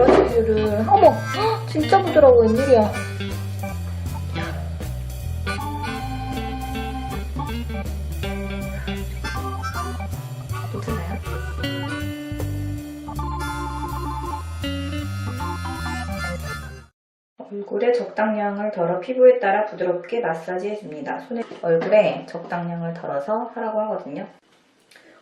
브러쉬를 어머 헉, 진짜 부드러워 웬일이야 괜찮아요? 얼굴에 적당량을 덜어 피부에 따라 부드럽게 마사지 해줍니다. 손에 얼굴에 적당량을 덜어서 하라고 하거든요.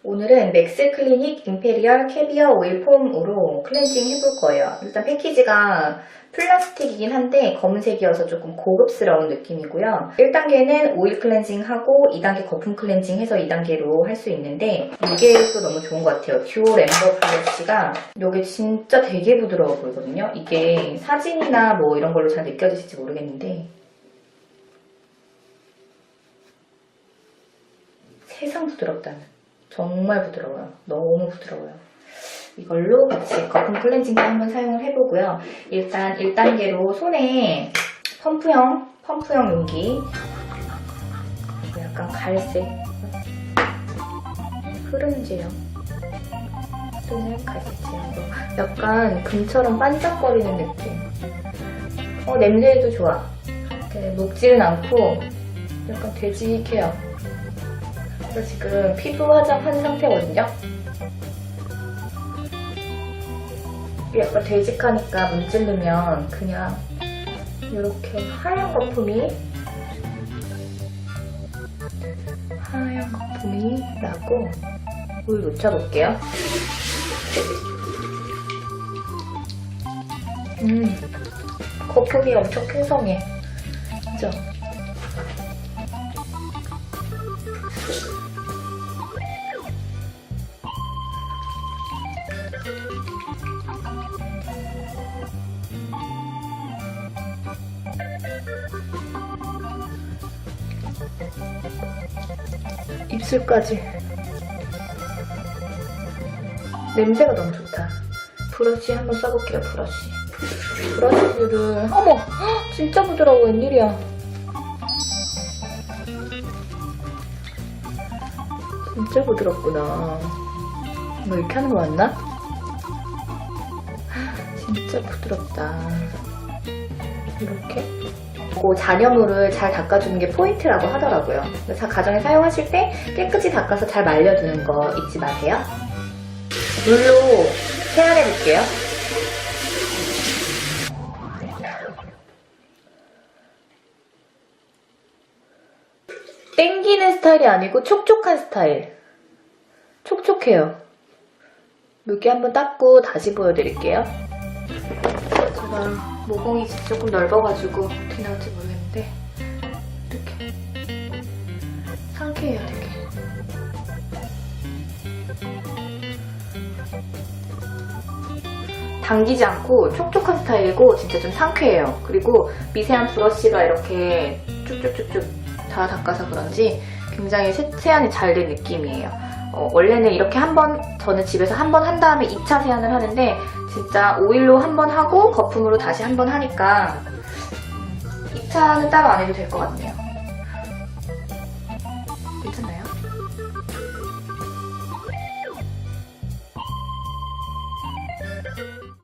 오늘은 맥스 클리닉 임페리얼 캐비어 오일 폼으로 클렌징 해볼 거예요. 일단 패키지가 플라스틱이긴 한데 검은색이어서 조금 고급스러운 느낌이고요. 1단계는 오일 클렌징 하고 2단계 거품 클렌징 해서 2단계로 할 수 있는데 이게 또 너무 좋은 것 같아요. 듀오 램버 플러시가 이게 진짜 되게 부드러워 보이거든요. 이게 사진이나 뭐 이런 걸로 잘 느껴지실지 모르겠는데 세상 부드럽다는 정말 부드러워요. 너무 부드러워요. 이걸로 같이 거품 클렌징도 한번 사용을 해보고요. 일단 1단계로 손에 펌프형, 펌프형 용기. 약간 갈색? 제형? 또는 갈색 제형으로. 약간 금처럼 반짝거리는 느낌. 어 냄새도 좋아. 네, 녹지는 않고 약간 되직해요 그래서 지금 피부 화장한 상태거든요 약간 되직하니까 문지르면 그냥 이렇게 하얀 거품이 하얀 거품이 나고 물 놓쳐볼게요. 음, 거품이 엄청 풍성해. 그죠? 입술까지. 냄새가 너무 좋다. 브러쉬 한번 써볼게요, 브러쉬. 브러쉬를, 어머! 헉, 진짜 부드러워, 웬일이야. 진짜 부드럽구나. 뭐 이렇게 하는 거 맞나? 진짜 부드럽다. 이렇게. 그 잔여물을 잘 닦아주는 게 포인트라고 하더라고요. 그래서 가정에 사용하실 때 깨끗이 닦아서 잘 말려두는 거 잊지 마세요. 물로 세안해 볼게요. 땡기는 스타일이 아니고 촉촉한 스타일. 촉촉해요. 물기 한번 닦고 다시 보여드릴게요. 제가 모공이 조금 넓어가지고 어떻게 나올지 모르겠는데 이렇게 상쾌해요 되게 당기지 않고 촉촉한 스타일이고 진짜 좀 상쾌해요 그리고 미세한 브러쉬가 이렇게 쭉쭉쭉쭉 다 닦아서 그런지 굉장히 세안이 잘 된 느낌이에요. 어, 원래는 이렇게 한 번, 저는 집에서 한 번 한 다음에 2차 세안을 하는데 진짜 오일로 한 번 하고 거품으로 다시 한 번 하니까 2차는 따로 안 해도 될 것 같네요. 괜찮나요?